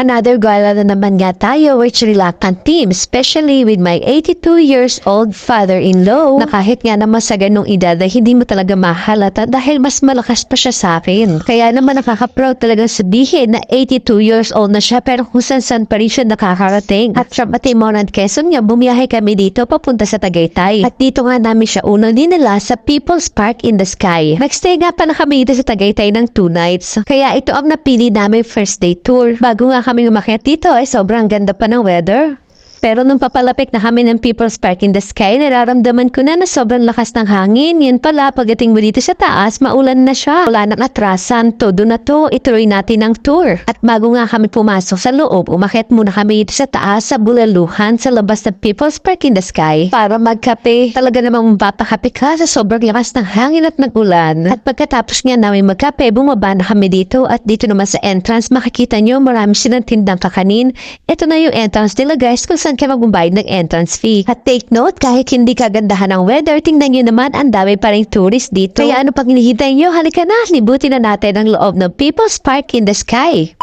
Another gala na naman nga tayo which reluctant team, especially with my 82 years old father-in-law na kahit nga naman sa ganong edad ay hindi mo talaga mahalata dahil mas malakas pa siya sa akin. Kaya naman nakaka-proud talaga sabihin na 82 years old na siya pero kung saan-saan pa rin siya nakakarating. At from Atimonan, Quezon nga bumiyahe kami dito papunta sa Tagaytay. At dito nga namin siya unang dinala sa People's Park in the Sky. Nagstay nga pa na kami dito sa Tagaytay ng two nights. Kaya ito ang napili namin first day tour. Bago nga kami umakyat dito ay sobrang ganda pa ng weather. Pero nung papalapit na kami ng People's Park in the Sky, nararamdaman ko na na sobrang lakas ng hangin. Yan pala, pagdating mo dito sa taas, maulan na siya. Wala nang atrasan, todo na to, ituloy natin ang tour. At bago nga kami pumasok sa loob, umakyat muna kami dito sa taas sa bulaluhan sa labas ng People's Park in the Sky para magkape. Talaga namang mapapakape ka sa sobrang lakas ng hangin at ng ulan. At pagkatapos nga namin magkape, bumaba na kami dito at dito naman sa entrance, makikita nyo marami silang tindang kakanin. Ito na yung entrance nila guys kung ka magbabayad ng entrance fee. At take note, kahit hindi kagandahan ng weather, tingnan nyo naman ang dami pa rin tourist dito. Kaya ano pang hinihintay nyo? Halika na, libutin na natin ang loob ng People's Park in the Sky.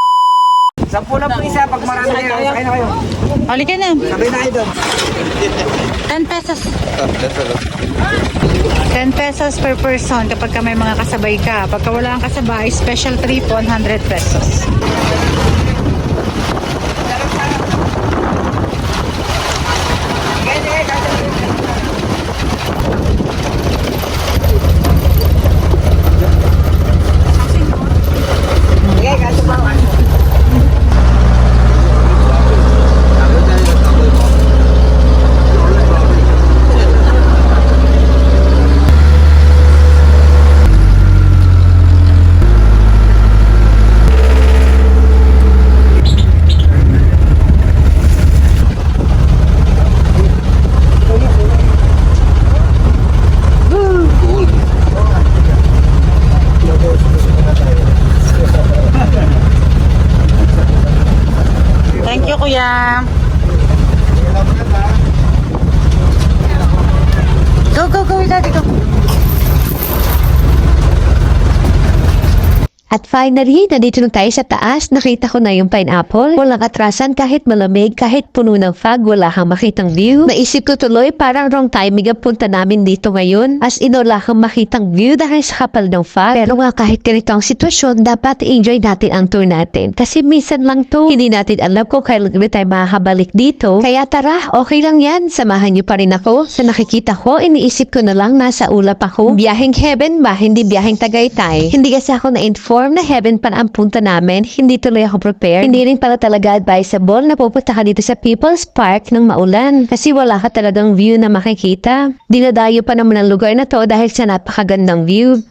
Sampu na po isa pag marami kayo. Sakay na kayo. Halika na. Sabay na kayo doon. 10 pesos. 10 pesos per person kapag ka may mga kasabay ka. Pagka wala kang kasabay, special trip 100 pesos. Go, go, go, daddy, go. At finally, nandito na tayo sa taas. Nakita ko na yung pineapple. Walang atrasan kahit malamig, kahit puno ng fog, wala kang makitang view. Naisip ko tuloy, parang wrong timing ang punta namin dito ngayon. As in, wala kang makitang view dahil sa kapal ng fog. Pero nga kahit ganito ang sitwasyon, dapat enjoy natin ang tour natin. Kasi minsan lang to, hindi natin alam kung kailan ulit tayo makakabalik dito. Kaya tara, okay lang yan. Samahan niyo pa rin ako. Sa nakikita ko, iniisip ko na lang nasa ulap ako. Biyaheng heaven ba, hindi biyaheng tagaytay. Hindi kasi ako na-inform na heaven pa ang punta namin. Hindi tuloy ako prepared. Hindi rin pala talaga advisable na pupunta ka dito sa People's Park ng maulan. Kasi wala ka talagang view na makikita. Dinadayo pa naman ang lugar na to dahil sa napakagandang view.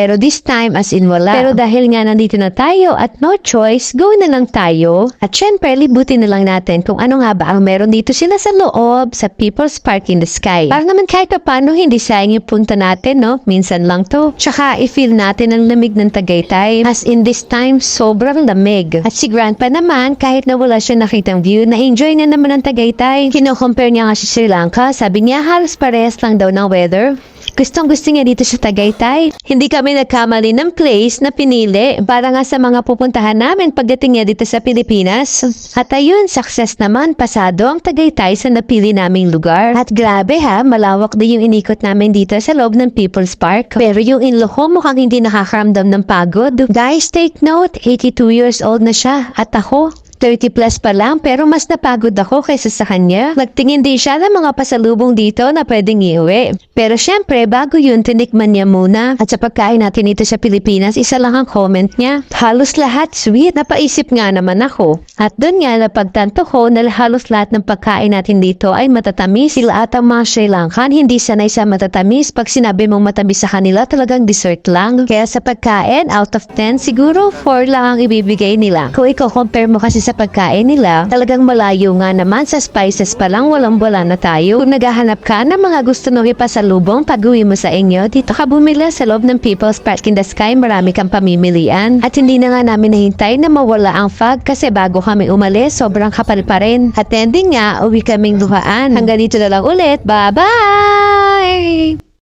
Pero this time, as in wala. Pero dahil nga nandito na tayo at no choice, go na lang tayo. At syempre, libutin na lang natin kung ano nga ba ang meron dito sila sa loob sa People's Park in the Sky. Para naman kahit pa paano, hindi sayang yung punta natin, no? Minsan lang to. Tsaka, i-feel natin ang lamig ng Tagaytay. As in this time, sobrang lamig. At si Grandpa naman, kahit na wala siya nakitang view, na-enjoy na naman ang Tagaytay. Kino-compare niya nga sa Sri Lanka. Sabi niya, halos parehas lang daw ng weather. Gustong gusto niya dito sa Tagaytay. Hindi kami nagkamali ng place na pinili para nga sa mga pupuntahan namin pagdating niya dito sa Pilipinas. At ayun, success naman, pasado ang Tagaytay sa napili naming lugar. At grabe ha, malawak din yung inikot namin dito sa loob ng People's Park. Pero yung inlo ko mukhang hindi nakakaramdam ng pagod. Guys, take note, 82 years old na siya. At ako, 30 plus pa lang pero mas napagod ako kaysa sa kanya. Nagtingin din siya ng mga pasalubong dito na pwedeng iuwi. Pero syempre, bago yun, tinikman niya muna. At sa pagkain natin dito sa Pilipinas, isa lang ang comment niya. Halos lahat sweet. Napaisip nga naman ako. At doon nga napagtanto ko na halos lahat ng pagkain natin dito ay matatamis. Sila at ang mga Sri Lankan hindi sanay sa matatamis. Pag sinabi mong matamis sa kanila, talagang dessert lang. Kaya sa pagkain, out of 10, siguro 4 lang ang ibibigay nila. Kung i-compare mo kasi sa pagkain nila, talagang malayo nga naman sa spices pa lang walang wala na tayo. Kung naghahanap ka ng mga gusto nung ipasalubong pag uwi mo sa inyo, dito ka bumili sa loob ng People's Park in the Sky, marami kang pamimilian. At hindi na nga namin nahintay na mawala ang fog kasi bago kami umalis, sobrang kapal pa rin. At ending nga, uwi kaming luhaan. Hanggang dito na lang ulit. Bye-bye!